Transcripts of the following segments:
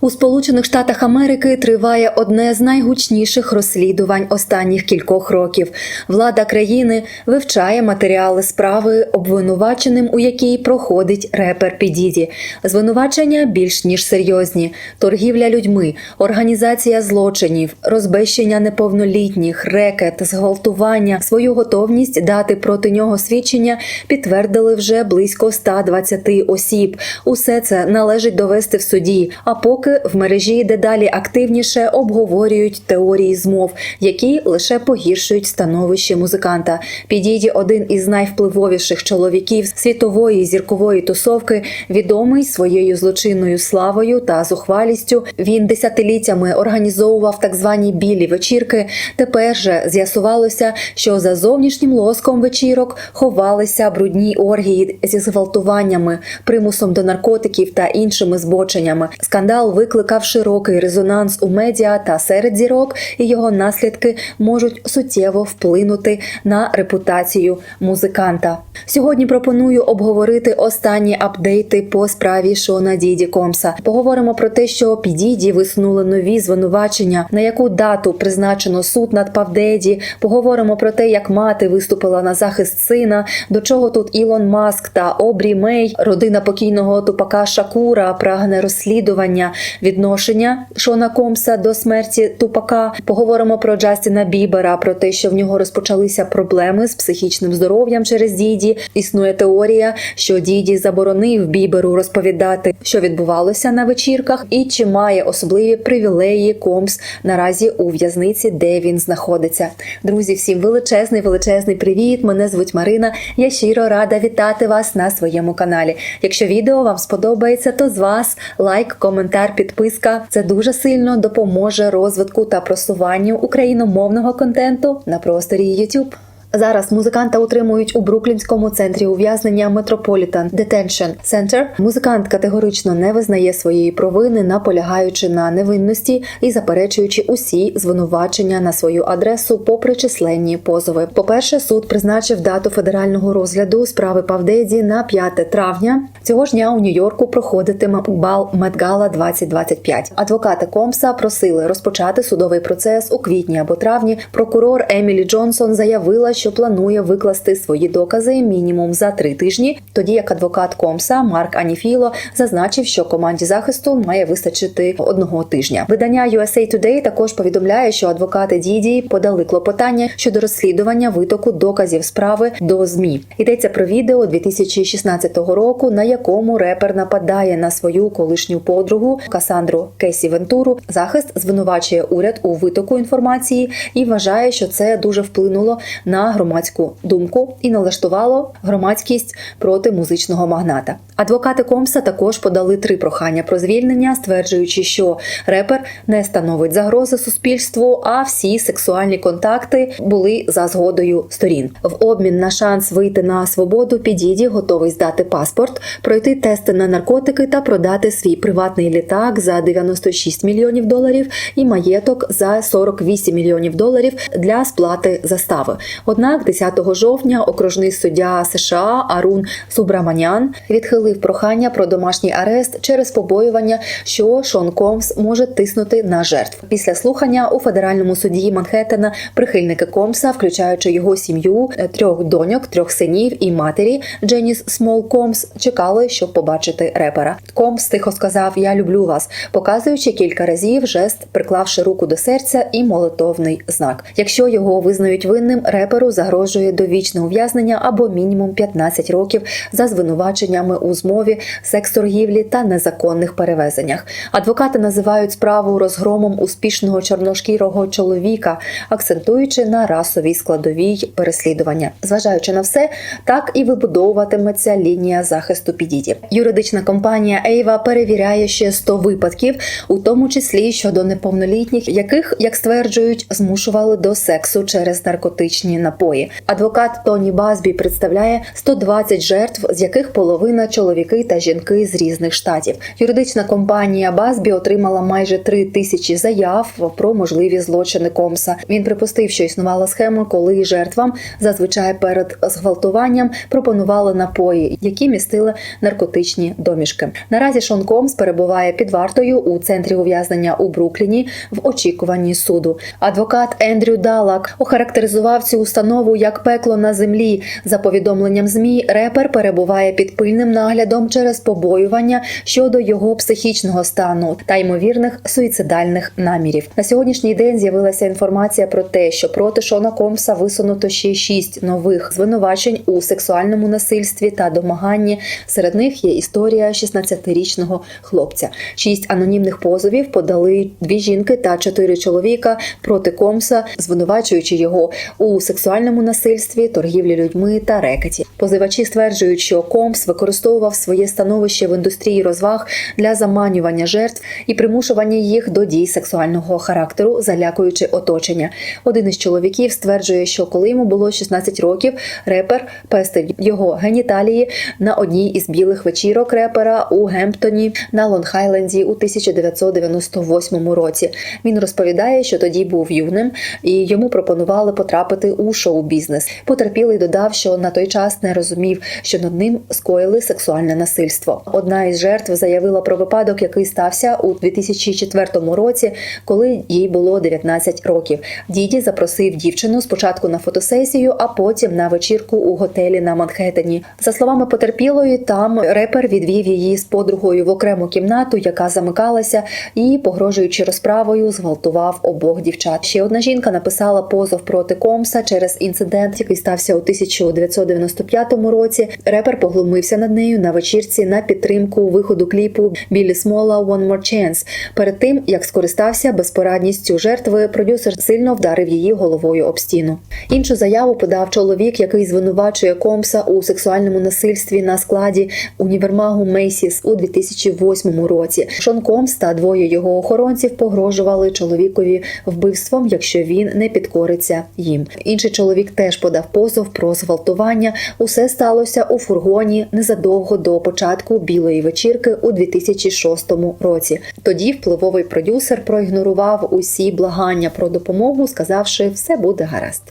У Сполучених Штатах Америки триває одне з найгучніших розслідувань останніх кількох років. Влада країни вивчає матеріали справи, обвинуваченим у якій проходить репер Підіді. Звинувачення більш ніж серйозні: торгівля людьми, організація злочинів, розбещення неповнолітніх, рекет, зґвалтування. Свою готовність дати проти нього свідчення підтвердили вже близько 120 осіб. Усе це належить довести в суді. А поки в мережі дедалі активніше обговорюють теорії змов, які лише погіршують становище музиканта. Підійді один із найвпливовіших чоловіків світової зіркової тусовки, відомий своєю злочинною славою та зухвалістю. Він десятиліттями організовував так звані білі вечірки. Тепер же з'ясувалося, що за зовнішнім лоском вечірок ховалися брудні оргії зі зґвалтуваннями, примусом до наркотиків та іншими збоченнями. Скандал викликав широкий резонанс у медіа та серед зірок, і його наслідки можуть суттєво вплинути на репутацію музиканта. Сьогодні пропоную обговорити останні апдейти по справі Шона Діді Комса. Поговоримо про те, що Підіді висунули нові звинувачення, на яку дату призначено суд над Павдеді. Поговоримо про те, як мати виступила на захист сина, до чого тут Ілон Маск та Обрі Мей, родина покійного тупака Шакура, прагне розслідування відношення Шона Комса до смерті тупака. Поговоримо про Джастіна Бібера, про те, що в нього розпочалися проблеми з психічним здоров'ям через Діді. Існує теорія, що Діді заборонив Біберу розповідати, що відбувалося на вечірках, і чи має особливі привілеї Комс наразі у в'язниці, де він знаходиться. Друзі, всім величезний, величезний привіт! Мене звуть Марина. Я щиро рада вітати вас на своєму каналі. Якщо відео вам сподобається, то з вас лайк, коментар, підписка. Це дуже сильно допоможе розвитку та просуванню україномовного контенту на просторі YouTube. Зараз музиканта утримують у Бруклінському центрі ув'язнення Metropolitan Detention Center. Музикант категорично не визнає своєї провини, наполягаючи на невинності і заперечуючи усі звинувачення на свою адресу, попри численні позови. По-перше, суд призначив дату федерального розгляду справи Павдеді на 5 травня. Цього ж дня у Нью-Йорку проходитиме бал Медгала 2025. Адвокати Комса просили розпочати судовий процес у квітні або травні. Прокурор Емілі Джонсон заявила, що планує викласти свої докази мінімум за три тижні. Тоді як адвокат Комса Марк Аніфіло зазначив, що команді захисту має вистачити одного тижня. Видання USA Today також повідомляє, що адвокати Діді подали клопотання щодо розслідування витоку доказів справи до змі. Йдеться про відео 2016 року, на якому репер нападає на свою колишню подругу Касандру Кесі Вентуру. Захист звинувачує уряд у витоку інформації і вважає, що це дуже вплинуло на громадську думку і налаштувало громадськість проти музичного магната. Адвокати Комса також подали три прохання про звільнення, стверджуючи, що репер не становить загрози суспільству, а всі сексуальні контакти були за згодою сторін. В обмін на шанс вийти на свободу підіді готовий здати паспорт, пройти тести на наркотики та продати свій приватний літак за 96 мільйонів доларів і маєток за 48 мільйонів доларів для сплати застави. Однак 10 жовтня окружний суддя США Арун Субраманян відхилив прохання про домашній арест через побоювання, що Шон Комс може тиснути на жертв. Після слухання у федеральному суді Манхеттена прихильники Комса, включаючи його сім'ю, трьох доньок, трьох синів і матері Дженіс Смол Комс, чекали, щоб побачити репера. Комс тихо сказав: Я люблю вас, показуючи кілька разів жест, приклавши руку до серця і молитовний знак. Якщо його визнають винним, реперу загрожує довічне ув'язнення або мінімум 15 років за звинуваченнями у змові, секс-торгівлі та незаконних перевезеннях. Адвокати називають справу розгромом успішного чорношкірого чоловіка, акцентуючи на расовій складовій переслідування. Зважаючи на все, так і вибудовуватиметься лінія захисту підіді. Юридична компанія Ейва перевіряє ще 100 випадків, у тому числі щодо неповнолітніх, яких, як стверджують, змушували до сексу через наркотичні напої напої. Адвокат Тоні Базбі представляє 120 жертв, з яких половина чоловіки та жінки з різних штатів. Юридична компанія Базбі отримала майже 3 тисячі заяв про можливі злочини Комса. Він припустив, що існувала схема, коли жертвам зазвичай перед зґвалтуванням пропонували напої, які містили наркотичні домішки. Наразі Шон Комс перебуває під вартою у центрі ув'язнення у Брукліні в очікуванні суду. Адвокат Ендрю Далак охарактеризував цю установу як пекло на землі. За повідомленням змі, репер перебуває під пильним наглядом через побоювання щодо його психічного стану та ймовірних суїцидальних намірів. На сьогоднішній день з'явилася інформація про те, що проти Шона Комса висунуто ще шість нових звинувачень у сексуальному насильстві та домаганні. Серед них є історія 16-річного хлопця. Шість анонімних позовів подали дві жінки та чотири чоловіка проти Комса, звинувачуючи його у сексуальному насильстві, торгівлі людьми та рекеті. Позивачі стверджують, що Комс використовував своє становище в індустрії розваг для заманювання жертв і примушування їх до дій сексуального характеру, залякуючи оточення. Один із чоловіків стверджує, що коли йому було 16 років, репер пестив його геніталії на одній із білих вечірок репера у Гемптоні на Лонг-Хайленді у 1998 році. Він розповідає, що тоді був юним і йому пропонували потрапити у шоу-бізнес. Потерпілий додав, що на той час не розумів, що над ним скоїли сексуальне насильство. Одна із жертв заявила про випадок, який стався у 2004 році, коли їй було 19 років. Діді запросив дівчину спочатку на фотосесію, а потім на вечірку у готелі на Манхеттені. За словами потерпілої, там репер відвів її з подругою в окрему кімнату, яка замикалася, і, погрожуючи розправою, зґвалтував обох дівчат. Ще одна жінка написала позов проти Комса через інцидент, який стався у 1995 році. Репер поглумився над нею на вечірці на підтримку виходу кліпу Білі Смола «One More Chance». Перед тим як скористався безпорадністю жертви, продюсер сильно вдарив її головою об стіну. Іншу заяву подав чоловік, який звинувачує Комса у сексуальному насильстві на складі універмагу Мейсіс у 2008 році. Шон Комс та двоє його охоронців погрожували чоловікові вбивством, якщо він не підкориться їм. Інший чоловік теж подав позов про зґвалтування. Усе сталося у фургоні незадовго до початку білої вечірки у 2006 році. Тоді впливовий продюсер проігнорував усі благання про допомогу, сказавши, все буде гаразд.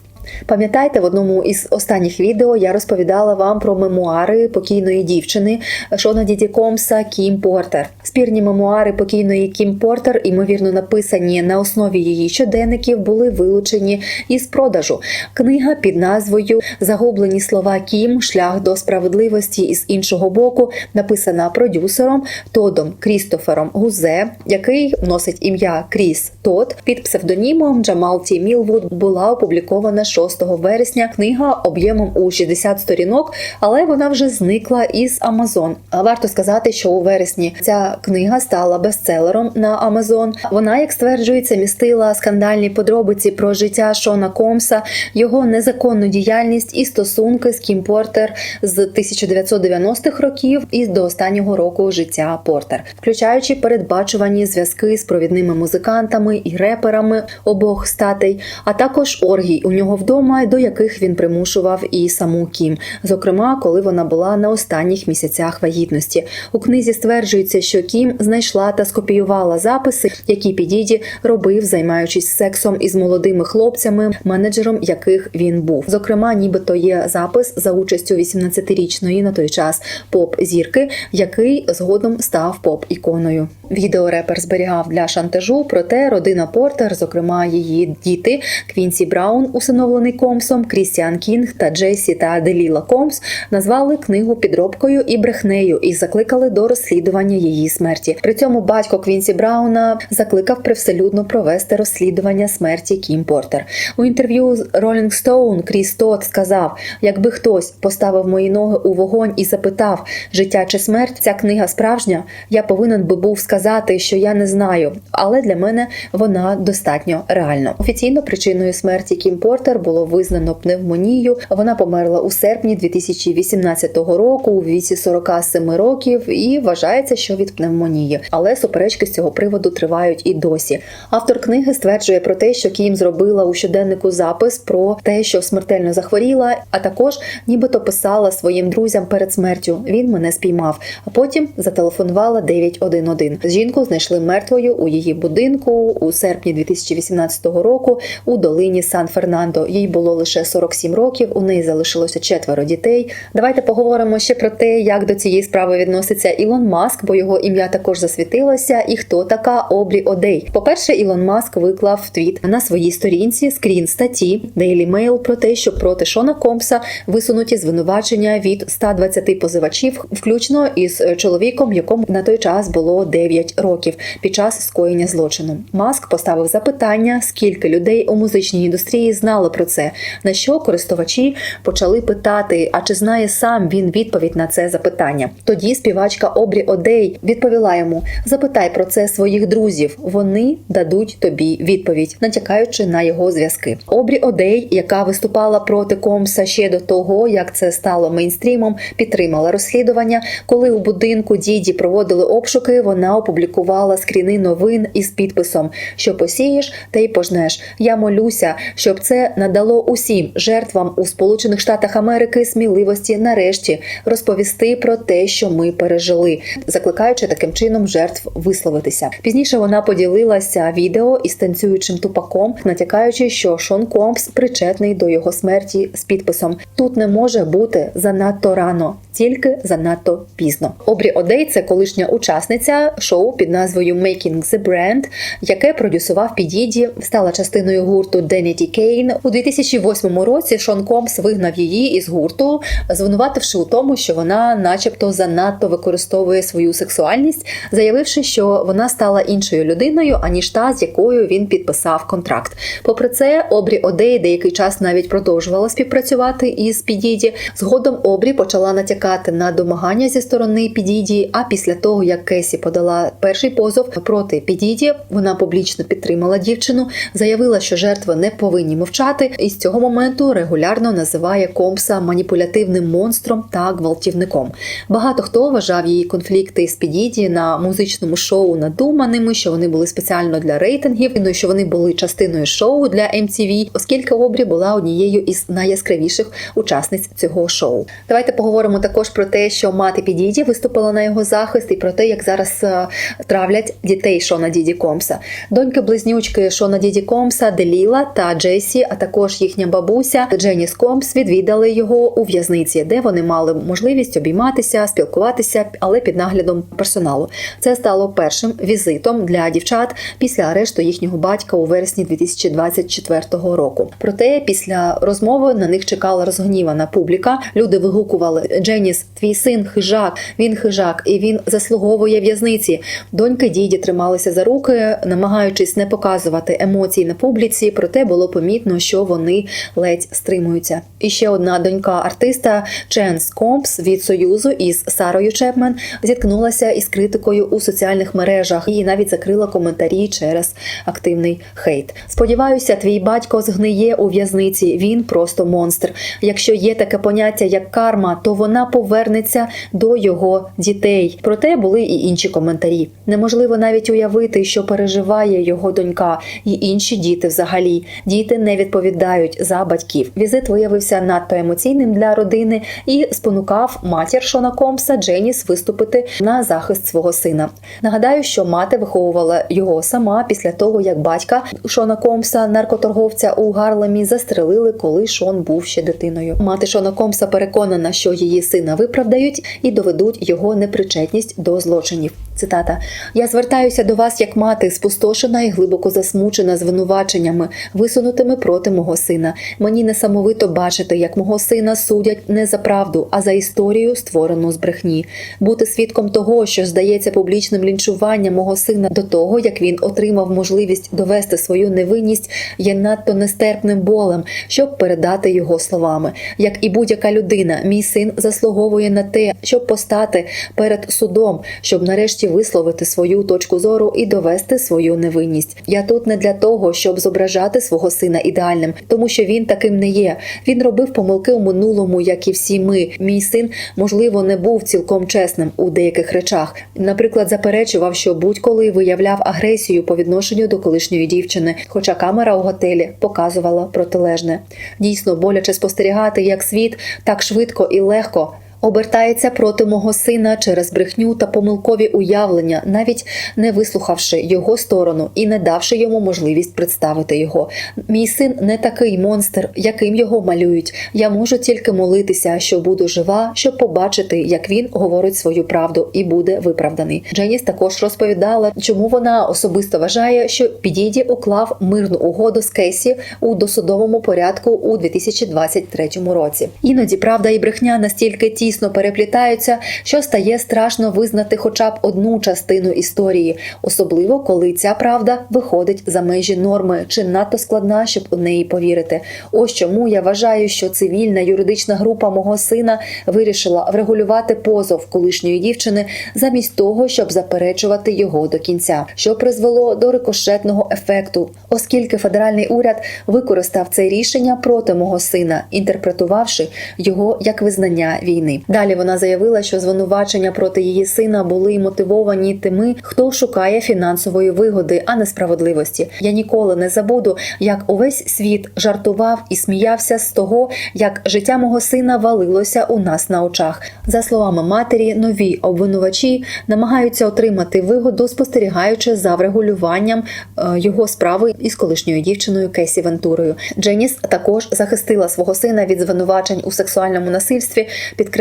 Пам'ятаєте, в одному із останніх відео я розповідала вам про мемуари покійної дівчини Шона Діді Комса Кім Портер. Спірні мемуари покійної Кім Портер, ймовірно, написані на основі її щоденників, були вилучені із продажу. Книга під назвою Загублені слова Кім Шлях до справедливості із іншого боку, написана продюсером Тодом Крістофером Гузе, який носить ім'я Кріс Тод під псевдонімом Джамал Ті Мілвуд, була опублікована 6 вересня. Книга об'ємом у 60 сторінок, але вона вже зникла із Amazon. Варто сказати, що у вересні ця книга стала бестселером на Amazon. Вона, як стверджується, містила скандальні подробиці про життя Шона Комса, його незаконну діяльність і стосунки з Кім Портер з 1990-х років і до останнього року життя Портер, включаючи передбачувані зв'язки з провідними музикантами і реперами обох статей, а також оргій у нього вдома, до яких він примушував і саму Кім, зокрема, коли вона була на останніх місяцях вагітності. У книзі стверджується, що Кім знайшла та скопіювала записи, які Підіді робив, займаючись сексом із молодими хлопцями, менеджером яких він був. Зокрема, нібито є запис за участю 18-річної на той час поп-зірки, який згодом став поп-іконою. Відео репер зберігав для шантажу, проте родина Портер, зокрема її діти Квінсі Браун, усиновлений Комсом, Крістіан Кінг та Джесі та Деліла Комс, назвали книгу підробкою і брехнею і закликали до розслідування її смерті. При цьому батько Квінсі Брауна закликав привселюдно провести розслідування смерті Кім Портер. У інтерв'ю з Rolling Stone Кріс Тот сказав: якби хтось поставив мої ноги у вогонь і запитав, життя чи смерть, ця книга справжня, я повинен би був сказати, що я не знаю, але для мене вона достатньо реальна. Офіційно причиною смерті Кім Портер Тепер було визнано пневмонію. Вона померла у серпні 2018 року у віці 47 років і вважається, що від пневмонії. Але суперечки з цього приводу тривають і досі. Автор книги стверджує про те, що Кім зробила у щоденнику запис про те, що смертельно захворіла, а також нібито писала своїм друзям перед смертю. Він мене спіймав. А потім зателефонувала 911. Жінку знайшли мертвою у її будинку у серпні 2018 року у долині Сан-Фернандо. Їй було лише 47 років. У неї залишилося четверо дітей. Давайте поговоримо ще про те, як до цієї справи відноситься Ілон Маск, бо його ім'я також засвітилося. І хто така Обрі Одей? По-перше, Ілон Маск виклав твіт на своїй сторінці скрін статті Daily Mail про те, що проти Шона Компса висунуті звинувачення від 120 позивачів, включно із чоловіком, якому на той час було 9 років під час скоєння злочину. Маск поставив запитання, скільки людей у музичній індустрії знало про це. На що користувачі почали питати: а чи знає сам він відповідь на це запитання? Тоді співачка Обрі Одей відповіла йому: запитай про це своїх друзів. Вони дадуть тобі відповідь, натякаючи на його зв'язки. Обрі Одей, яка виступала проти Комса ще до того, як це стало мейнстрімом, підтримала розслідування. Коли у будинку діді проводили обшуки, вона опублікувала скріни новин із підписом: що посієш, те й пожнеш. Я молюся, щоб це надало усім жертвам у Сполучених Штатах Америки сміливості нарешті розповісти про те, що ми пережили, закликаючи таким чином жертв висловитися. Пізніше вона поділилася відео із танцюючим тупаком, натякаючи, що Шон Компс причетний до його смерті з підписом: тут не може бути занадто рано, тільки занадто пізно. Обрі Одей це колишня учасниця шоу під назвою Making the Brand, яке продюсував Підіді, стала частиною гурту Denity Kane. У 2008 році Шон Компс вигнав її із гурту, звинувативши у тому, що вона, начебто, занадто використовує свою сексуальність, заявивши, що вона стала іншою людиною, аніж та, з якою він підписав контракт. Попри це, Обрі Одей деякий час навіть продовжувала співпрацювати із Підіді. Згодом Обрі почала натякати на домагання зі сторони Підіді. А після того, як Кесі подала перший позов проти Підіді, вона публічно підтримала дівчину, заявила, що жертви не повинні мовчати, і з цього моменту регулярно називає Компса маніпулятивним монстром та гвалтівником. Багато хто вважав її конфлікти з Підіді на музичному шоу надуманими, що вони були спеціально для рейтингів, ну що вони були частиною шоу для MTV, оскільки Обрі була однією із найяскравіших учасниць цього шоу. Давайте поговоримо також про те, що мати Підіді виступила на його захист, і про те, як зараз е, травлять дітей Шона Діді Комса. Доньки близнючки Шона Діді Комса, Деліла та Джесі, а також їхня бабуся Дженіс Комс відвідали його у в'язниці, де вони мали можливість обійматися, спілкуватися, але під наглядом персоналу. Це стало першим візитом для дівчат після арешту їхнього батька у вересні 2024 року. Проте після розмови на них чекала розгнівана публіка. Люди вигукували: Дженіс, твій син хижак, він хижак, і він заслуговує в'язниці. Доньки діді трималися за руки, намагаючись не показувати емоцій на публіці. Проте було помітно, що вони ледь стримуються. І ще одна донька артиста Ченс Компс від союзу із Сарою Чепмен зіткнулася із критикою у соціальних мережах і навіть закрила коментарі через активний хейт. Сподіваюся, твій батько згниє у в'язниці. Він просто монстр. Якщо є таке поняття як карма, то вона повернеться до його дітей. Проте були і інші коментарі. Неможливо навіть уявити, що переживає його донька і інші діти взагалі. Діти не відповідають за батьків. Візит виявився надто емоційним для родини і спонукав матір Шона Компса Дженіс виступити на захист свого сина. Нагадаю, що мати виховувала його сама після того, як батька Шона Компса, наркоторговця у Гарлемі, застрелили, коли Шон був ще дитиною. Мати Шона Компса переконана, що її сина виправдають і доведуть його непричетність до злочинів. Цитата: Я звертаюся до вас як мати, спустошена і глибоко засмучена звинуваченнями, висунутими проти мого сина. Мені несамовито бачити, як мого сина судять не за правду, а за історію, створену з брехні. Бути свідком того, що здається публічним лінчуванням мого сина до того, як він отримав можливість довести свою невинність, є надто нестерпним болем, щоб передати його словами. Як і будь-яка людина, мій син заслуговує на те, щоб постати перед судом, щоб нарешті висловити свою точку зору і довести свою невинність. Я тут не для того, щоб зображати свого сина ідеальним, тому що він таким не є. Він робив помилки у минулому, як і всі ми. Мій син, можливо, не був цілком чесним у деяких речах. Наприклад, заперечував, що будь-коли виявляв агресію по відношенню до колишньої дівчини, хоча камера у готелі показувала протилежне. Дійсно боляче спостерігати, як світ так швидко і легко. Обертається проти мого сина через брехню та помилкові уявлення, навіть не вислухавши його сторону і не давши йому можливість представити його. Мій син не такий монстр, яким його малюють. Я можу тільки молитися, що буду жива, щоб побачити, як він говорить свою правду і буде виправданий. Дженіс також розповідала, чому вона особисто вважає, що Підіді уклав мирну угоду з Кейсі у досудовому порядку у 2023 році. Іноді правда і брехня настільки тісно переплітаються, що стає страшно визнати хоча б одну частину історії, особливо коли ця правда виходить за межі норми чи надто складна, щоб у неї повірити. Ось чому я вважаю, що цивільна юридична група мого сина вирішила врегулювати позов колишньої дівчини замість того, щоб заперечувати його до кінця, що призвело до рикошетного ефекту, оскільки федеральний уряд використав це рішення проти мого сина, інтерпретувавши його як визнання війни. Далі вона заявила, що звинувачення проти її сина були мотивовані тими, хто шукає фінансової вигоди, а не справедливості. Я ніколи не забуду, як увесь світ жартував і сміявся з того, як життя мого сина валилося у нас на очах. За словами матері, нові обвинувачі намагаються отримати вигоду, спостерігаючи за врегулюванням е, його справи із колишньою дівчиною Кесі Вентурою. Дженіс також захистила свого сина від звинувачень у сексуальному насильстві,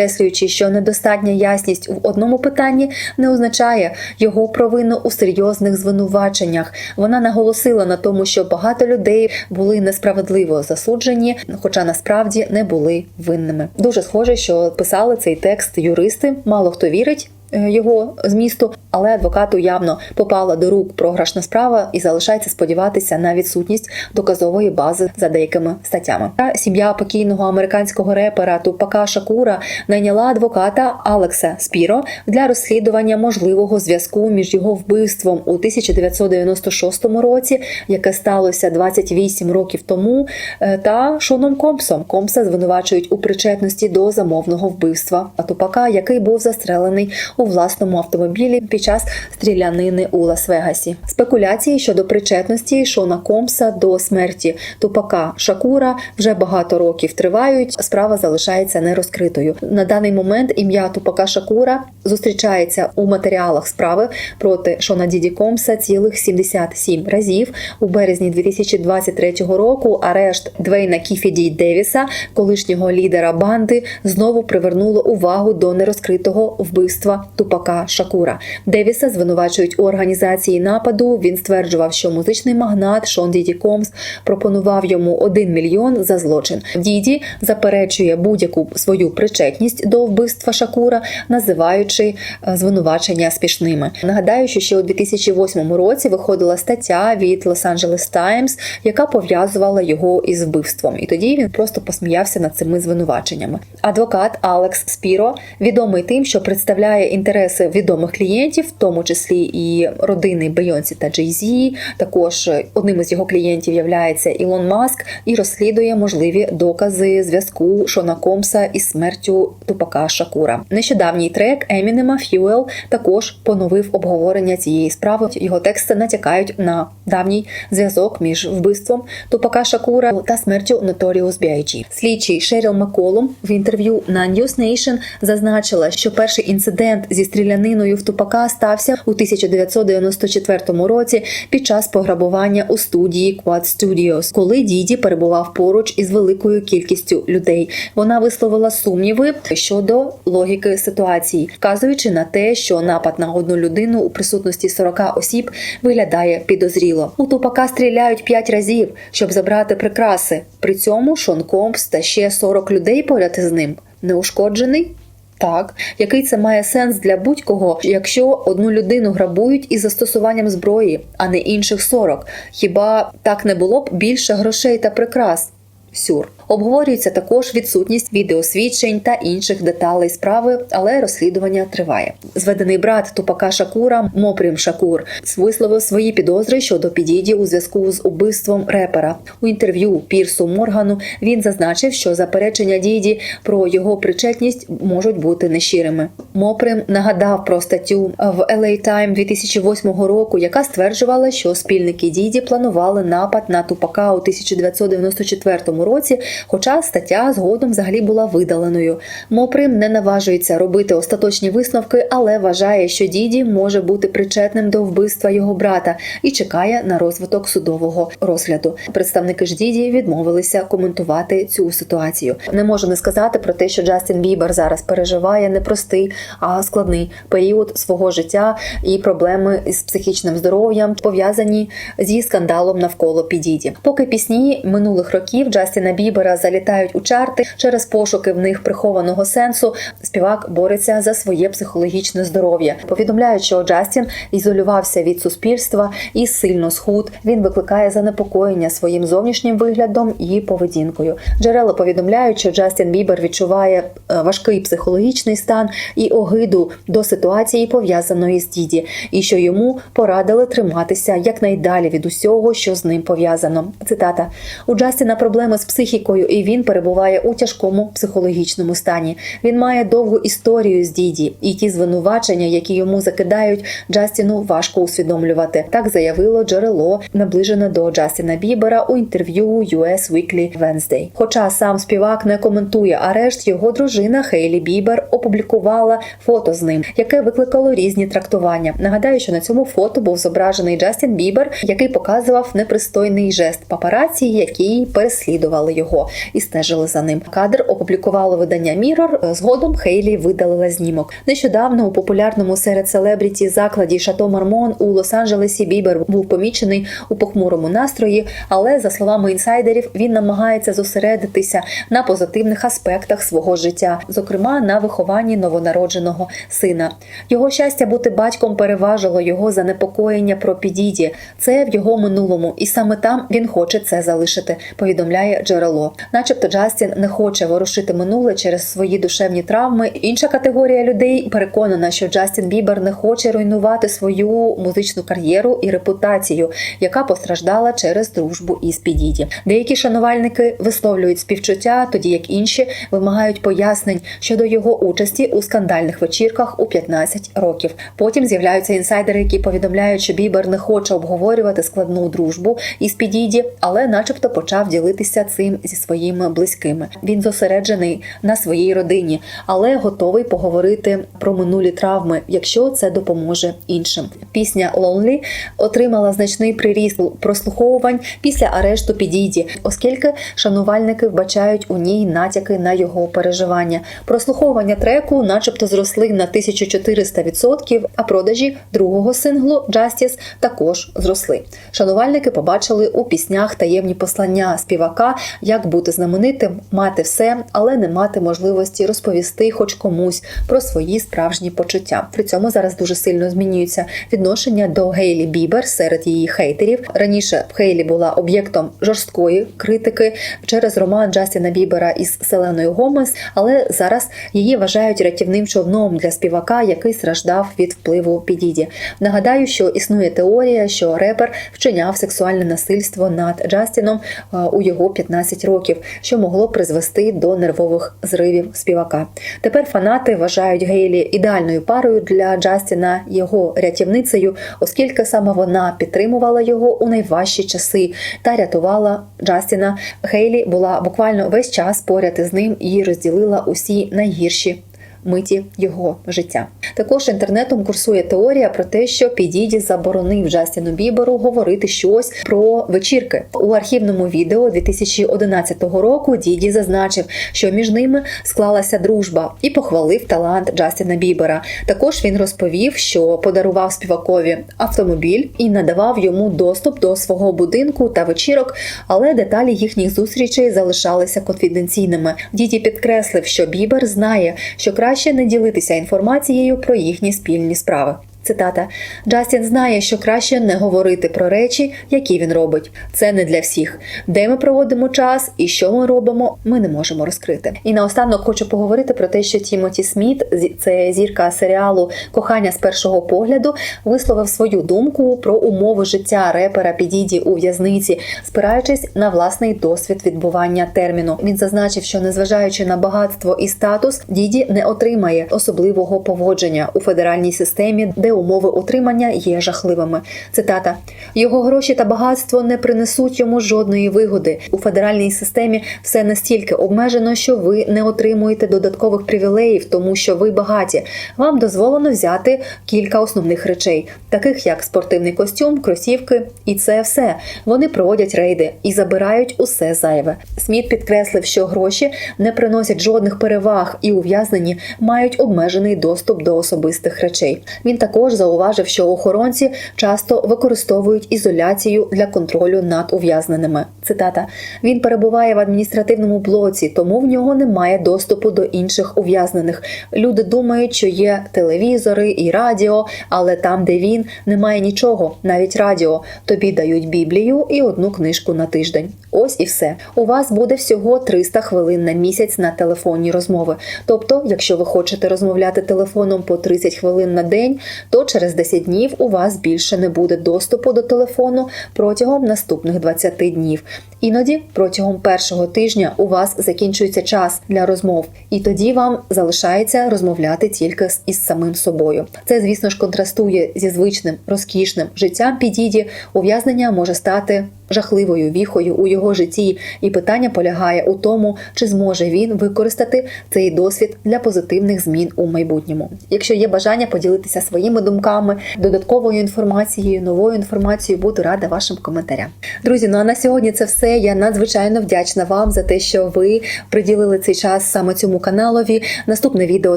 підкреслюючи, що недостатня ясність в одному питанні не означає його провину у серйозних звинуваченнях. Вона наголосила на тому, що багато людей були несправедливо засуджені, хоча насправді не були винними. Дуже схоже, що писали цей текст юристи. Мало хто вірить. Е, Його змісту, але адвокату явно попала до рук програшна справа і залишається сподіватися на відсутність доказової бази за деякими статтями. Сім'я покійного американського репера Тупака Шакура найняла адвоката Алекса Спіро для розслідування можливого зв'язку між його вбивством у 1996 році, яке сталося 28 років тому, е, та Шоном Компсом. Компса звинувачують у причетності до замовного вбивства Тупака, який був застрелений у власному автомобілі під час стрілянини у Лас-Вегасі. Спекуляції щодо причетності Шона Компса до смерті Тупака Шакура вже багато років тривають. Справа залишається нерозкритою. На даний момент ім'я Тупака Шакура зустрічається у матеріалах справи проти Шона Діді Компса цілих 77 разів. У березні 2023 року арешт Двейна Кіфіді Девіса, колишнього лідера банди, знову привернуло увагу до нерозкритого вбивства Тупака Шакура. Девіса звинувачують у організації нападу. Він стверджував, що музичний магнат Шон Діді Комс пропонував йому 1 мільйон за злочин. Діді заперечує будь-яку свою причетність до вбивства Шакура, називаючи е, звинувачення смішними. Нагадаю, що ще у 2008 році виходила стаття від Los Angeles Times, яка пов'язувала його із вбивством, і тоді він просто посміявся над цими звинуваченнями. Адвокат Алекс Спіро відомий тим, що представляє інтереси відомих клієнтів, в тому числі і родини Бейонсі та Джей Зі. Також одним із його клієнтів являється Ілон Маск і розслідує можливі докази зв'язку Шона Комса із смертю Тупака Шакура. Нещодавній трек Емінема Fuel також поновив обговорення цієї справи. Його тексти натякають на давній зв'язок між вбивством Тупака Шакура та смертю Notorious B.I.G. Слідчий Шеріл Маколум в інтерв'ю на News Nation зазначила, що перший інцидент зі стріляниною в Тупака стався у 1994 році під час пограбування у студії Quad Studios, коли Діді перебував поруч із великою кількістю людей. Вона висловила сумніви щодо логіки ситуації, вказуючи на те, що напад на одну людину у присутності 40 осіб виглядає підозріло. У Тупака стріляють 5 разів, щоб забрати прикраси. При цьому Шон Компс та ще 40 людей поряд із ним неушкоджений. Так, який це має сенс для будь-кого, якщо одну людину грабують із застосуванням зброї, а не інших 40? Хіба так не було б більше грошей та прикрас? Сюр. Обговорюється також відсутність відеосвідчень та інших деталей справи, але розслідування триває. Зведений брат Тупака Шакура Мопрім Шакур висловив свої підозри щодо підіді у зв'язку з убивством репера. У інтерв'ю Пірсу Моргану він зазначив, що заперечення діді про його причетність можуть бути нещирими. Моприм нагадав про статтю в LA Time 2008 року, яка стверджувала, що спільники діді планували напад на Тупака у 1994 році, хоча стаття згодом взагалі була видаленою. Моприм не наважується робити остаточні висновки, але вважає, що діді може бути причетним до вбивства його брата і чекає на розвиток судового розгляду. Представники ж діді відмовилися коментувати цю ситуацію. Не можу не сказати про те, що Джастін Бібер зараз переживає непростий, а складний період свого життя і проблеми із психічним здоров'ям пов'язані зі скандалом навколо підіді. Поки пісні минулих років Джастіна Бібера залітають у чарти через пошуки в них прихованого сенсу. Співак бореться за своє психологічне здоров'я. Повідомляють, що Джастін ізолювався від суспільства і сильно схуд. Він викликає занепокоєння своїм зовнішнім виглядом і поведінкою. Джерела повідомляють, що Джастін Бібер відчуває е, важкий психологічний стан і огиду до ситуації пов'язаної з діді, і що йому порадили триматися якнайдалі від усього, що з ним пов'язано. Цитата у Джастіна проблеми з психікою, і він перебуває у тяжкому психологічному стані. Він має довгу історію з діді, і ті звинувачення, які йому закидають, Джастіну важко усвідомлювати. Так заявило джерело, наближене до Джастіна Бібера у інтерв'ю US Weekly Wednesday. Хоча сам співак не коментує арешт, його дружина Хейлі Бібер опублікувала фото з ним, яке викликало різні трактування. Нагадаю, що на цьому фото був зображений Джастін Бібер, який показував непристойний жест папараці, які переслідували його і стежили за ним. Кадр опублікувало видання Mirror, Згодом Хейлі видалила знімок. Нещодавно у популярному серед селебріті закладі Шато Мармон у Лос-Анджелесі Бібер був помічений у похмурому настрої, але за словами інсайдерів, він намагається зосередитися на позитивних аспектах свого життя, зокрема на вихованні новонародженого сина. Його щастя бути батьком переважило його занепокоєння про підіді. Це в його минулому, і саме там він хоче це залишити. Повідомляє джерело. Начебто, Джастін не хоче ворушити минуле через свої душевні травми. Інша категорія людей переконана, що Джастін Бібер не хоче руйнувати свою музичну кар'єру і репутацію, яка постраждала через дружбу із Підіді. Деякі шанувальники висловлюють співчуття, тоді як інші вимагають пояснень щодо його участі у скандальних вечірках у 15 років. Потім з'являються інсайдери, які повідомляють, що Бібер не хоче обговорювати складну дружбу із Підіді, але, начебто, почав ділитися цим зі своїми близькими. Він зосереджений на своїй родині, але готовий поговорити про минулі травми, якщо це допоможе іншим. Пісня «Lonely» отримала значний приріст прослуховувань після арешту Підіді, оскільки шанувальники вбачають у ній натяки на його переживання. Прослуховування треку, начебто, зросли на 1400%, а продажі другого синглу Justice також зросли. Шанувальники побачили у піснях таємні послання співака, як бути знаменитим, мати все, але не мати можливості розповісти хоч комусь про свої справжні почуття. При цьому зараз дуже сильно змінюється відношення до Гейлі Бібер серед її хейтерів. Раніше Хейлі була об'єктом жорсткої критики через роман Джастіна Бібера із Селеною Гомес, але зараз її вважають рятівним човном для співака, який страждав від впливу підіді. Нагадаю, що існує теорія, що репер вчиняв сексуальне насильство над Джастіном е, у його 15 років, що могло призвести до нервових зривів співака. Тепер фанати вважають Гейлі ідеальною парою для Джастіна, його рятівницею, оскільки саме вона підтримувала його у найважчі часи та рятувала Джастіна. Гейлі була буквально весь час поряд із ним і розділила усі найгірші. Миті його життя також інтернетом курсує теорія про те, що Підіді заборонив Джастіну Біберу говорити щось про вечірки у архівному відео 2011 року. Діді зазначив, що між ними склалася дружба і похвалив талант Джастіна Бібера. Також він розповів, що подарував співакові автомобіль і надавав йому доступ до свого будинку та вечірок, але деталі їхніх зустрічей залишалися конфіденційними. Діді підкреслив, що Бібер знає, що краще не ділитися інформацією про їхні спільні справи. Цитата: Джастін знає, що краще не говорити про речі, які він робить. Це не для всіх. Де ми проводимо час і що ми робимо, ми не можемо розкрити. І наостанок хочу поговорити про те, що Тімоті Сміт, це зірка серіалу Кохання з першого погляду, висловив свою думку про умови життя репера Підіді у в'язниці, спираючись на власний досвід відбування терміну. Він зазначив, що незважаючи на багатство і статус, діді не отримає особливого поводження у федеральній системі, де умови утримання є жахливими. Цитата: його гроші та багатство не принесуть йому жодної вигоди. У федеральній системі все настільки обмежено, що ви не отримуєте додаткових привілеїв, тому що ви багаті. Вам дозволено взяти кілька основних речей, таких як спортивний костюм, кросівки, і це все. Вони проводять рейди і забирають усе зайве. Сміт підкреслив, що гроші не приносять жодних переваг і ув'язнені мають обмежений доступ до особистих речей. Він також зауважив, що охоронці часто використовують ізоляцію для контролю над ув'язненими. Цитата: він перебуває в адміністративному блоці, тому в нього немає доступу до інших ув'язнених. Люди думають, що є телевізори і радіо, але там, де він, немає нічого, навіть радіо. Тобі дають біблію і одну книжку на тиждень. Ось і все. У вас буде всього 300 хвилин на місяць на телефонні розмови. Тобто, якщо ви хочете розмовляти телефоном по 30 хвилин на день, то через 10 днів у вас більше не буде доступу до телефону протягом наступних 20 днів. Іноді протягом першого тижня у вас закінчується час для розмов, і тоді вам залишається розмовляти тільки із самим собою. Це, звісно ж, контрастує зі звичним розкішним життям підіді. Ув'язнення може стати жахливою віхою у його житті, і питання полягає у тому, чи зможе він використати цей досвід для позитивних змін у майбутньому. Якщо є бажання поділитися своїми думками, додатковою інформацією, новою інформацією, буду рада вашим коментарям. Друзі, ну а на сьогодні це все. Я надзвичайно вдячна вам за те, що ви приділили цей час саме цьому каналові. Наступне відео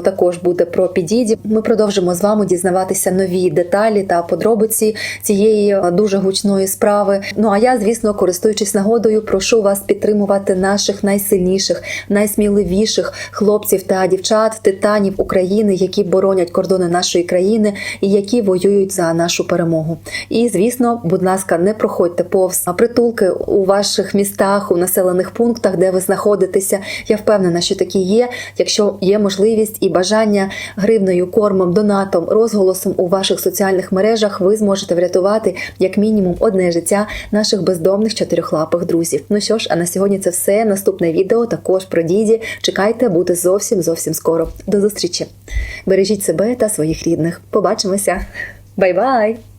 також буде про підіді. Ми продовжимо з вами дізнаватися нові деталі та подробиці цієї е, дуже гучної справи. Ну а я, звісно, користуючись нагодою, прошу вас підтримувати наших найсильніших, найсміливіших хлопців та дівчат, титанів України, які боронять кордони нашої країни і які воюють за нашу перемогу. І звісно, будь ласка, не проходьте повз притулки у ваших містах, у населених пунктах, де ви знаходитеся. Я впевнена, що такі є. Якщо є можливість і бажання гривною, кормом, донатом, розголосом у ваших соціальних мережах, ви зможете врятувати як мінімум одне життя наших бездомних чотирьохлапих друзів. Ну що ж, а на сьогодні це все. Наступне відео також про діді. Чекайте, буде зовсім зовсім скоро. До зустрічі. Бережіть себе та своїх рідних. Побачимося. Бай-бай!